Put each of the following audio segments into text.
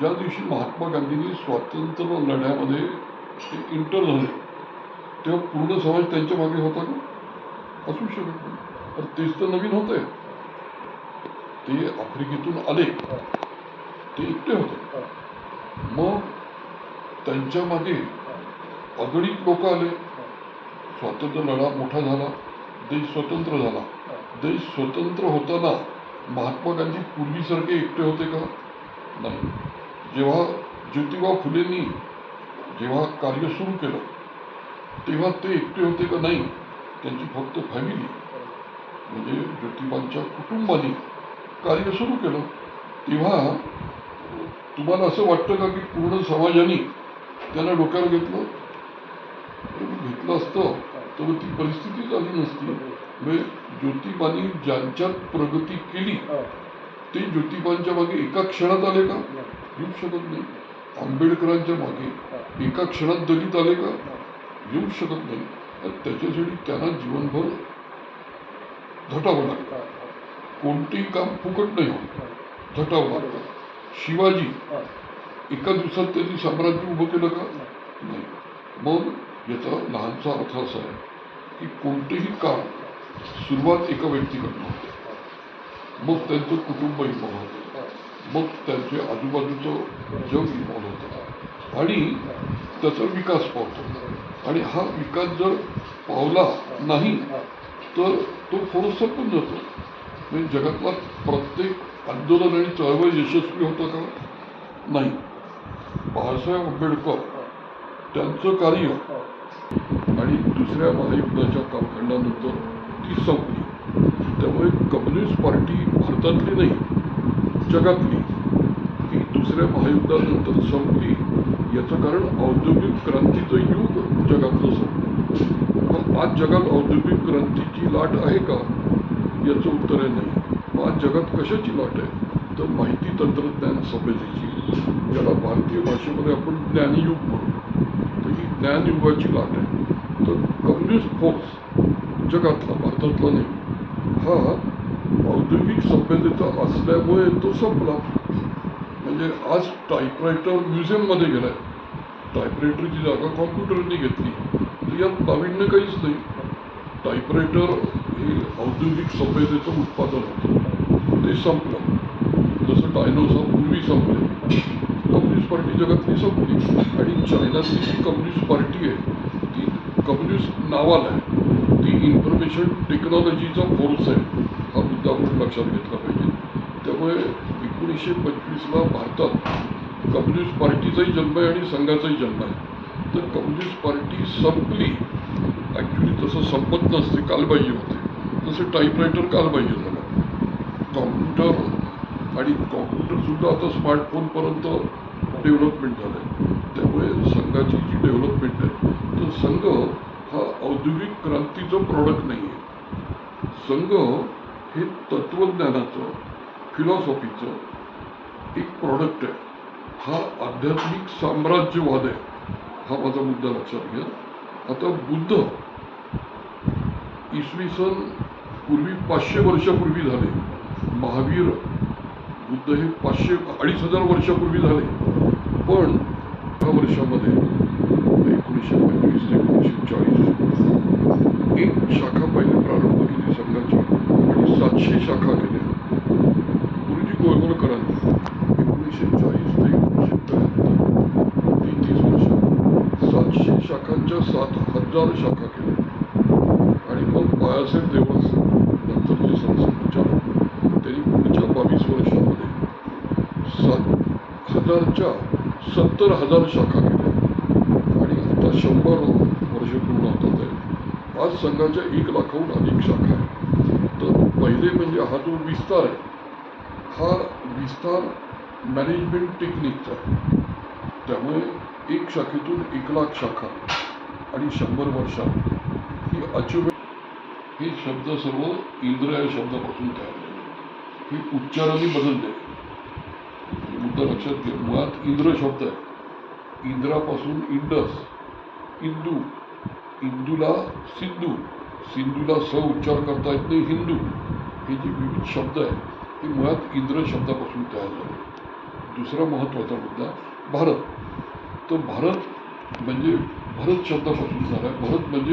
ज्या दिवशी महात्मा गांधींनी स्वातंत्र्य लढ्यामध्ये ते इंटर झाले तेव्हा पूर्ण समाज त्यांच्या मागे होता का? असू शकत नाही. तर तेच तर नवीन होते ते आफ्रिकेतून आले. ते एकटे होते. मग त्यांच्या मागे अगणित लोक आले. स्वातंत्र्य लढा मोठा झाला. देश स्वतंत्र झाला. देश स्वतंत्र होताना महात्मा गांधी पूर्वीसारखे एकटे होते का? नाही. जेव्हा ज्योतिबा फुलेंनी जेव्हा कार्य सुरू केलं तेव्हा ते एकटे होते का नाही त्यांची फक्त फॅमिली म्हणजे ज्योतिबांच्या कुटुंबाने कार्य सुरू केलं. तेव्हा तुम्हाला असं वाटतं का की पूर्ण समाजाने त्यांना डोक्यावर घेतलं? घेतलं असतं तर ती परिस्थिती झाली नसती. म्हणजे ज्योतिबानी ज्यांच्यात प्रगती केली हो. ते ज्योतिबांच्या मागे एका क्षणात आले का? येऊ शकत नाही. आंबेडकरांच्या मागे एका क्षणात दलित आले का? येऊ शकत नाही. तर त्याच्यासाठी त्यांना जीवनभर झटावं लागतं. कोणतेही काम फुकट नाही होत. झटावं लागतं. शिवाजी एका दिवसात त्यांनी साम्राज्य उभं केलं का? नाही. मग याचा लहानसा अर्थ असा आहे की कोणतेही काम सुरुवात एका व्यक्तीकडनं होतं. मग त्यांचं कुटुंब इन्व्हॉल्व होतं मग त्यांचे आजूबाजूचं जग इन्व्हॉल्व होतं आणि त्याचा विकास पावतो आणि हा विकास जर पावला नाही तर तो थोडंसं पण जातो म्हणजे जगातला प्रत्येक आंदोलन आणि चळवळ यशस्वी होतं का नाही बाळासाहेब आंबेडकर त्यांचं कार्य आणि दुसऱ्या महायुद्धाच्या कालखंडानंतर ती संपली त्यामुळे कम्युनिस्ट पार्टी भारतातली नाही जगातली. ही दुसऱ्या महायुद्धानंतर संपली. याचं कारण औद्योगिक क्रांतीचं युग जगातलं संपलं. पण आज जगात औद्योगिक क्रांतीची लाट आहे का? याचं उत्तर आहे नाही. आज जगात कशाची लाट आहे? तर माहिती तंत्रज्ञान सभ्यतेची ज्याला भारतीय भाषेमध्ये आपण ज्ञानयुग म्हणू. तर ही ज्ञानयुगाची लाट आहे. तर कम्युनिस्ट फोर्स जगातला भारतातला नाही. हा औद्योगिक सभ्यतेचा असल्यामुळे तो संपला. म्हणजे आज टाईपरायटर म्युझियममध्ये गेलाय. टाईपरायटरची जागा कॉम्प्युटरने घेतली. तर यात नाविन्य काहीच नाही. टाईपरायटर हे औद्योगिक सभ्यतेचं उत्पादन होतं. ते संपलं. जसं डायनोसॉर पूर्वी संपले. कम्युनिस्ट पार्टी जगातली संपली. आणि चायनातली जी कम्युनिस्ट पार्टी आहे ती कम्युनिस्ट नावाला आहे. ती इन्फॉर्मेशन टेक्नॉलॉजीचा फोर्स आहे. हा मुद्दा आपण लक्षात घेतला पाहिजे. त्यामुळे एकोणीसशे पंचवीसला भारतात कम्युनिस्ट पार्टीचाही जन्म आहे आणि संघाचाही जन्म आहे. तर कम्युनिस्ट पार्टी संपली. ॲक्च्युली तसं संपत नसते कालबाह्य होते. तसं टाईपरायटर कालबाह्य झालं. कॉम्प्युटर आणि कॉम्प्युटरसुद्धा आता स्मार्टफोनपर्यंत डेव्हलपमेंट झालं आहे त्यामुळे संघाची जी डेव्हलपमेंट आहे तर संघ औद्योगिक क्रांतीचं प्रॉडक्ट नाही आहे संघ हे तत्त्वज्ञानाचं फिलॉसॉफीचं एक प्रॉडक्ट आहे. हा आध्यात्मिक साम्राज्यवाद आहे. हा माझा मुद्दा लक्षात घ्या. आता बुद्ध इसवी सन पूर्वी पाचशे वर्षापूर्वी झाले. महावीर बुद्ध हे पाचशे अडीच हजार वर्षापूर्वी झाले. पण दहा वर्षामध्ये एकोणीसशे पंचवीस ते चाळीस एक शाखा पहिले प्रारंभ केली संघाची. आणि सातशे शाखा केल्या. गुरुजी गोळगोळकरांनी एकोणीसशे चाळीस ते एकोणीसशे त्र्याहत्तर. तेहतीस वर्ष. सातशे शाखांच्या सात हजार शाखा केल्या. आणि मग बाळासाहेब देवळस नंतरचे संचालक त्यांनी पुढच्या बावीस वर्षामध्ये सात हजारच्या सत्तर हजार शाखा केल्या. आणि आता शंभर वर्ष पूर्ण होतात आहे आज संघाच्या एक लाखाहून अधिक शाखा आहे तर पहिले म्हणजे हा जो विस्तार आहे हा विस्तार मॅनेजमेंट टेक्निकचा आहे त्यामुळे एक शाखेतून एक लाख शाखा आणि शंभर वर्षात ही अचिव्हमेंट हे शब्द सर्व इंद्र या शब्दापासून तयार झाले हे उच्चाराने बदलले मुद्दा लक्षात घ्या मुळात इंद्र शब्द आहे इंद्रापासून इंडस इंदू इंदूला सिंधू. सिंधूला स उच्चार करता येत नाही हिंदू. हे जे विविध शब्द आहेत हे मुळात इंद्र शब्दापासून तयार झाले. दुसरा महत्त्वाचा मुद्दा भारत. तर भारत म्हणजे भरत शब्दापासून झाला. आहे भरत म्हणजे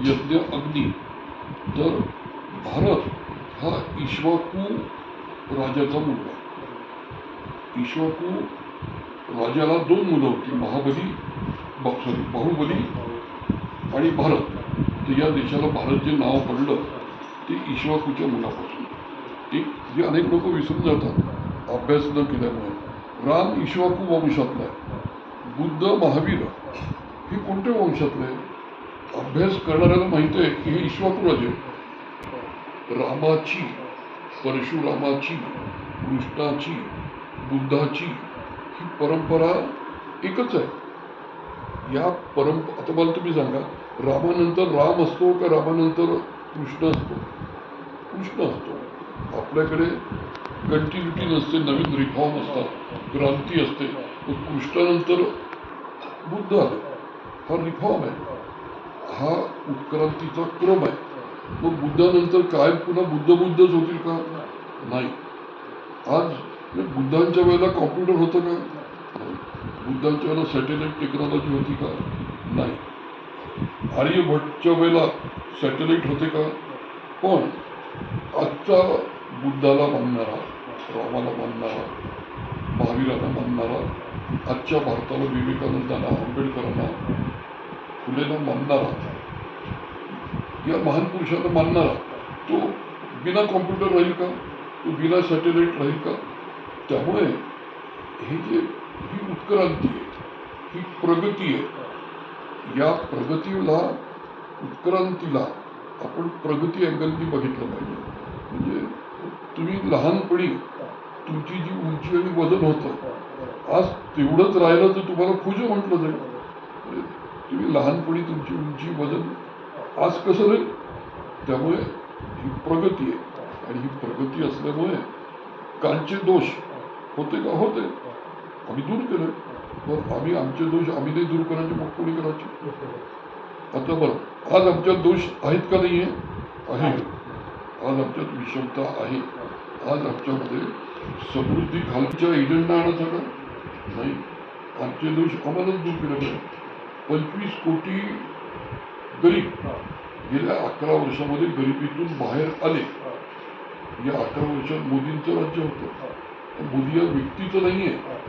यज्ञ अग्नी. तर भारत हा इश्वाकू राजाचा मुलगा. इश्वाकू राजाला दोन मुलं होती महाबली सॉरी बाहुबली आणि भारत तर या देशाला भारत जे नाव पडलं ते ईश्वाकूच्या मुलापासून. एक जे अनेक लोक विसरून जातात अभ्यास न केल्यामुळे. राम ईश्वाकू वंशातला आहे. बुद्ध महावीर हे कोणत्या वंशातलं आहे? अभ्यास करणाऱ्याला माहीत आहे की हे ईश्वाकू राजे रामाची परशुरामाची कृष्णाची बुद्धाची ही परंपरा एकच आहे. या परंप आता मला तुम्ही सांगा रामानंतर राम असतो का रामानंतर कृष्ण असतो? कृष्ण असतो. आपल्याकडे कंटिन्युटी नसते नवीन रिफॉर्म असतात क्रांती असते. मग कृष्णानंतर बुद्ध आले हा रिफॉर्म आहे. हा उत्क्रांतीचा क्रम आहे. मग बुद्धानंतर काय पुन्हा बुद्ध बुद्धच होतील का? नाही. आज म्हणजे बुद्धांच्या वेळेला कॉम्प्युटर होतं का? नाही. बुद्धांच्या वेळेला सॅटेलाईट टेक्नॉलॉजी होती का? नाही. आर्यभट्टच्या वेळेला सॅटेलाईट होते का? पण आजचा बुद्धाला मानणारा रामाला मानणारा महावीराला मानणारा आजच्या भारताला विवेकानंदांना आंबेडकरांना फुलेला मानणारा या महान पुरुषांना मानणारा तो बिना कॉम्प्युटर राहील का? तो बिना सॅटेलाईट राहील का? त्यामुळे हे जे उत्क्रांती आहे. ही प्रगती आहे. या प्रगतीला उत्क्रांतीला आपण प्रगती अँगलनी बघितलं पाहिजे. म्हणजे तुम्ही लहानपणी तुमची जी उंची आणि वजन होतं आज तेवढंच राहिलं तर तुम्हाला खुज म्हटलं जाईल. म्हणजे तुम्ही लहानपणी तुमची उंची वजन आज कसं नाही त्यामुळे ही प्रगती आहे. आणि ही प्रगती असल्यामुळे कांचे दोष होते का? होते. आम्ही दूर केलं. मग आम्ही आमचे दोष आम्ही नाही दूर करायचे मग कोणी करायचे? आता बरं आज आमच्यात दोष आहेत का नाही आहे. आज आमच्यात विषमता आहे. आज आमच्यामध्ये समृद्धी खालच्या एजंडा आणत का नाही. आमचे दोष आम्हालाच दूर केले पाहिजे. पंचवीस कोटी गरीब गेल्या अकरा वर्षामध्ये गरिबीतून बाहेर आले. या अकरा वर्षात मोदींचं राज्य होतं. मोदी या व्यक्तीचं नाही आहे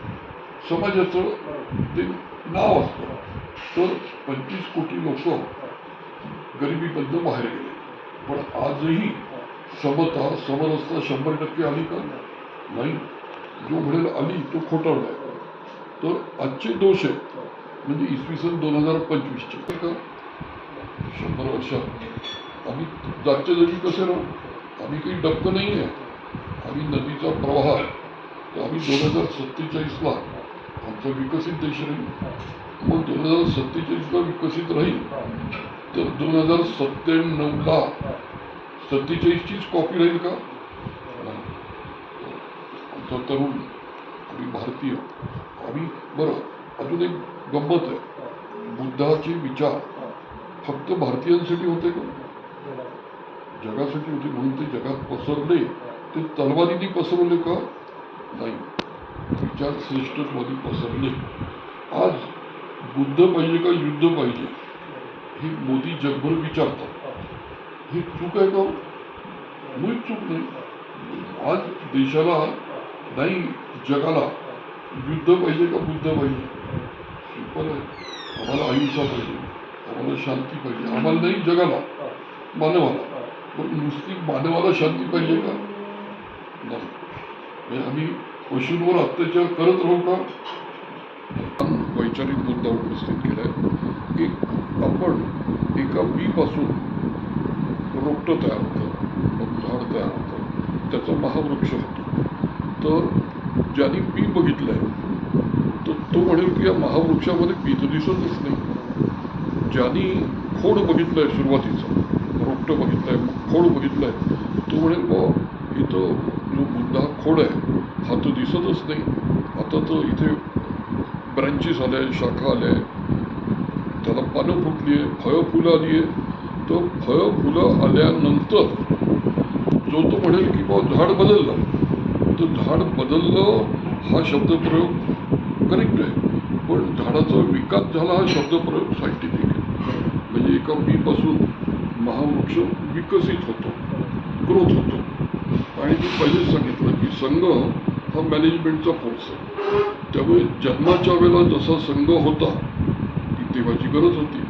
समाजाचं ते नाव असतं. तर पंचवीस कोटी लोक गरिबीबद्दल बाहेर गेले. पण आजही समता समरसता शंभर टक्के आली का? नाही. जो म्हणेल आली तो खोटाळला आहे. तर आजचे दोष आहेत. म्हणजे इसवी सन दोन हजार पंचवीसचे. का? शंभर वर्षात. आम्ही जागच्या जागी कसे राहू? आम्ही काही डक्क नाही आहे आम्ही नदीचा प्रवाह आहे. तर आम्ही दोन हजार सत्तेचाळीसला आमचा विकसित देश राहील. मग दोन हजार सत्तेचाळीसला विकसित राहील. तर दोन हजार सत्त्याण्णवला सत्तेचाळीसचीच कॉपी राहील का? आमचा तरुण आम्ही भारतीय. आम्ही बरं अजून एक गंमत आहे. बुद्धाचे विचार फक्त भारतीयांसाठी होते का? जगासाठी होते म्हणून ते जगात पसरले. ते तलवारीने पसरवले का? नाही. विचार श्रेष्ठत्वादी पसरले आज बुद्ध पाहिजे का युद्ध पाहिजे? हे मोदी जगभर विचारतात. हे चूक आहे का हो? मुळीच चूक नाही. आज देशाला नाही जगाला युद्ध पाहिजे का बुद्ध पाहिजे? सिंपल आहे. आम्हाला अहिंसा पाहिजे. आम्हाला शांती पाहिजे. आम्हाला नाही जगाला मानवाला. पण नुसती मानवाला शांती पाहिजे का? नाही. म्हणजे आम्ही पशूंवर अत्याचार करत राहू का? वैचारिक मुद्दा उपस्थित केलाय. एक आपण एका बीपासून रोपटं तयार होतं मग झाड तयार होतं त्याचा महावृक्ष होतो. तर ज्यांनी बी बघितलंय तर तो म्हणेल की या महावृक्षामध्ये बी तर दिसतच नाही. ज्यांनी खोड बघितलंय सुरुवातीचं रोपटं बघितलंय खोड बघितलंय तो म्हणेल बा इथं जो बुद्धा खोड आहे हा तो दिसतच नाही आता तर इथे ब्रँचेस आल्या शाखा आल्या त्याला पानं फुटली आहे फळं फुलं आली आहे तर फळं फुलं आल्यानंतर जो तो म्हणेल की बा झाड बदललं तर झाड बदललं हा शब्दप्रयोग करेक्ट आहे पण झाडाचा विकास झाला हा शब्दप्रयोग सायंटिफिक आहे म्हणजे एका बीपासून महावृक्ष विकसित होतो ग्रोथ होतो आणि मी पहिलेच सांगितलं की संघ हा मॅनेजमेंटचा फोर्स आहे. त्यामुळे जन्माच्या वेळेला जसा संघ होता ती तेव्हाची गरज होती.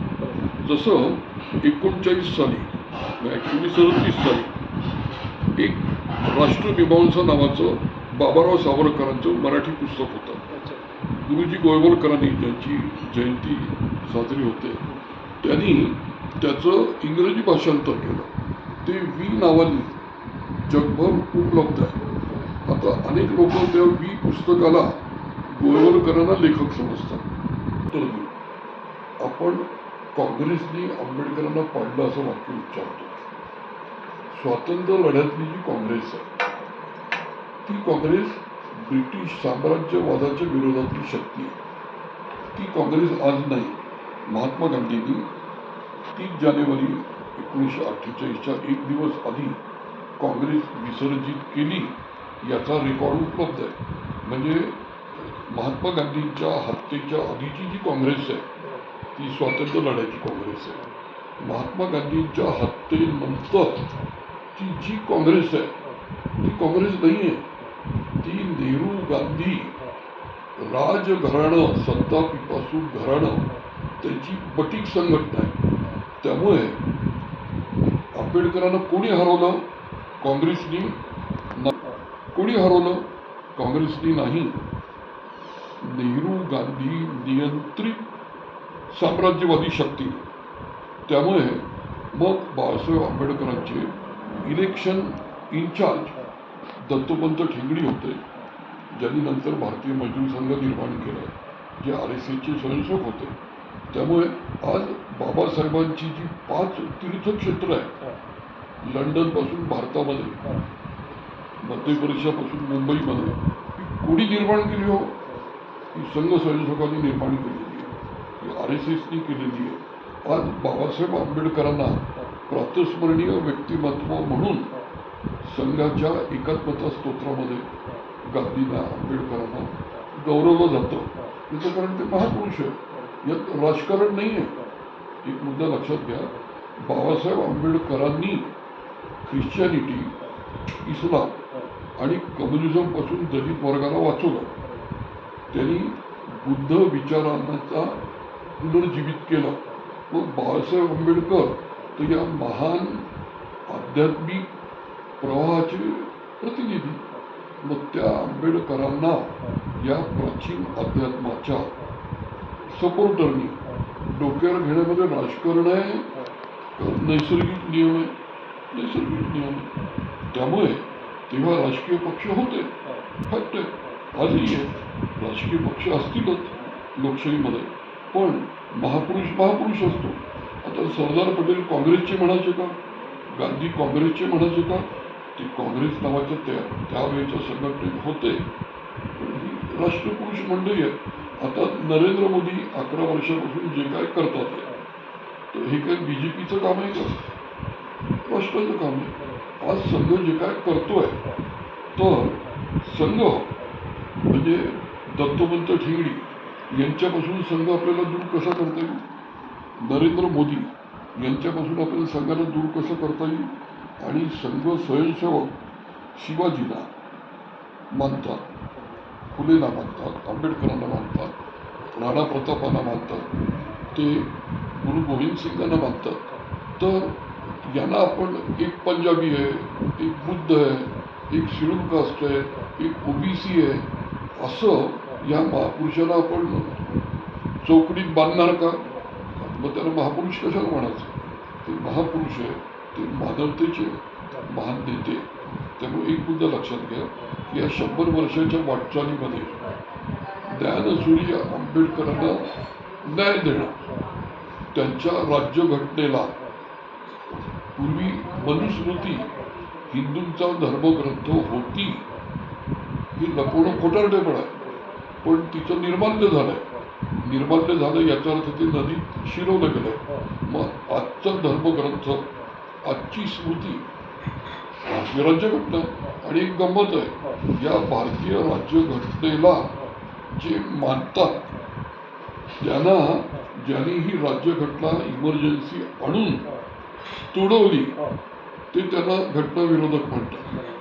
जसं एकोणचाळीस साली ॲक्च्युली सदतीस साली एक राष्ट्रमीमांसा नावाचं बाबाराव सावरकरांचं मराठी पुस्तक होतं. गुरुजी गोयवलकरांनी ज्यांची जयंती साजरी होते. त्यांनी त्याचं इंग्रजी भाषांतर केलं. ते वी नावाने जगभर उपलब्ध आहे. आता अनेक लोक त्या वी पुस्तकाला गोळवलकरांना लेखक समजतात. तर आपण काँग्रेसने आंबेडकरांना पाडलं असं वाक्य उच्चारतो. स्वातंत्र्य लढ्यातली जी काँग्रेस आहे ती काँग्रेस ब्रिटिश साम्राज्यवादाच्या विरोधातली शक्ती आहे. ती काँग्रेस आज नाही महात्मा गांधींनी तीस जानेवारी एकोणीसशे अठ्ठेचाळीसच्या एक दिवस आधी काँग्रेस विसर्जित केली याचा रेकॉर्ड उपलब्ध आहे. म्हणजे महात्मा गांधींच्या हत्येच्या आधीची जी काँग्रेस आहे ती स्वातंत्र्य लढ्याची काँग्रेस आहे. महात्मा गांधींच्या हत्येनंतर ती जी काँग्रेस आहे ती काँग्रेस नाही आहे. ती नेहरू गांधी राजघराणं सत्ता पिपासू घराणं त्याची बटीक संघटना आहे. त्यामुळे आंबेडकरांना कोणी हरवलं? काँग्रेसनी न कोणी हरवलं? काँग्रेसनी नाही. नेहरू गांधी नियंत्रित साम्राज्यवादी शक्ती. त्यामुळे मग बाळासाहेब आंबेडकरांचे इलेक्शन इन्चार्ज दत्तोपंत ठेंगडी होते ज्यांनी नंतर भारतीय मजदूर संघ निर्माण केला जे आर एस एसचे स्वयंसेवक होते. त्यामुळे आज बाबासाहेबांची जी पाच तीर्थक्षेत्र आहेत लंडनपासून भारतामध्ये मध्य प्रदेशापासून मुंबईमध्ये कोणी निर्माण केली हो? ही संघ संयोजकांनी निर्माण केलेली आहे. ही आर एस एसनी केलेली आहे. आज बाबासाहेब आंबेडकरांना प्रातस्मरणीय व्यक्तिमत्व म्हणून संघाच्या एकात्मता स्तोत्रामध्ये गांधींना आंबेडकरांना गौरवलं जातं. त्याचं कारण ते महापुरुष आहे यात राजकारण नाही आहे एक मुद्दा लक्षात घ्या. बाबासाहेब आंबेडकरांनी ख्रिश्चॅनिटी इस्लाम आणि कम्युनिझमपासून दलित वर्गाला वाचवलं. त्यांनी बुद्ध विचारांचा पुनर्जीवित केला. मग बाळासाहेब आंबेडकर तर या महान आध्यात्मिक प्रवाहाचे प्रतिनिधी. मग त्या आंबेडकरांना या प्राचीन अध्यात्माच्या सपोर्टरनी डोक्यावर घेण्यामध्ये राजकारण आहे नैसर्गिक नियम आहे? नैसर्गिक त्यामुळे तेव्हा राजकीय पक्ष होते फक्त आजही आहे राजकीय पक्ष असतीलच लोकशाहीमध्ये पण महापुरुष महापुरुष असतो आता सरदार पटेल काँग्रेसचे म्हणायचे का गांधी काँग्रेसचे म्हणायचे का ते काँग्रेस नावाच्या त्या त्यावेळेच्या संघटनेत होते राष्ट्रपुरुष मंडळी आहेत आता नरेंद्र मोदी अकरा वर्षापासून जे काय करतात ते हे काय बी जे पीचं काम आहे का राष्ट्राचं काम. आज संघ जे काय करतोय तर संघ म्हणजे दत्तवंत ठेंगडी यांच्यापासून संघ आपल्याला दूर कसा करता येईल? नरेंद्र मोदी यांच्यापासून आपल्याला संघाला दूर कसं करता येईल? आणि संघ स्वयंसेवक शिवाजीला मानतात फुलेला मानतात आंबेडकरांना मानतात राणा प्रतापांना मानतात ते गुरु गोविंद सिंगांना मानतात. तर यांना आपण एक पंजाबी आहे एक बुद्ध आहे एक शेड्यूल कास्ट आहे एक ओबीसी आहे असं या महापुरुषाला आपण चौकडीत बांधणार का? मग त्याला महापुरुष कशाला म्हणायचं? ते महापुरुष आहे ते मानवतेचे महान नेते. त्यामुळे एक मुद्दा लक्षात घ्या की या शंभर वर्षाच्या वाटचालीमध्ये ज्ञानसूर्य आंबेडकरांना न्याय देणं त्यांच्या राज्यघटनेला पूर्वी मनुस्मृती हिंदूंचा धर्मग्रंथ होती ही लपवणं खोटारडेपण आहे पण तिचं निर्माल्य झालंय निर्माल्य झालं याचा अर्थ ते नदीत शिरवलं गेलं. मग आजचा धर्मग्रंथ आजची स्मृती ही राज्यघटना आणि एक गंमत आहे. या भारतीय राज्यघटनेला जे मानतात त्यांना ज्यांनी ही राज्यघटना इमर्जन्सी आणून तुडवली. ते त्यांना घटना विरोधक म्हणतात.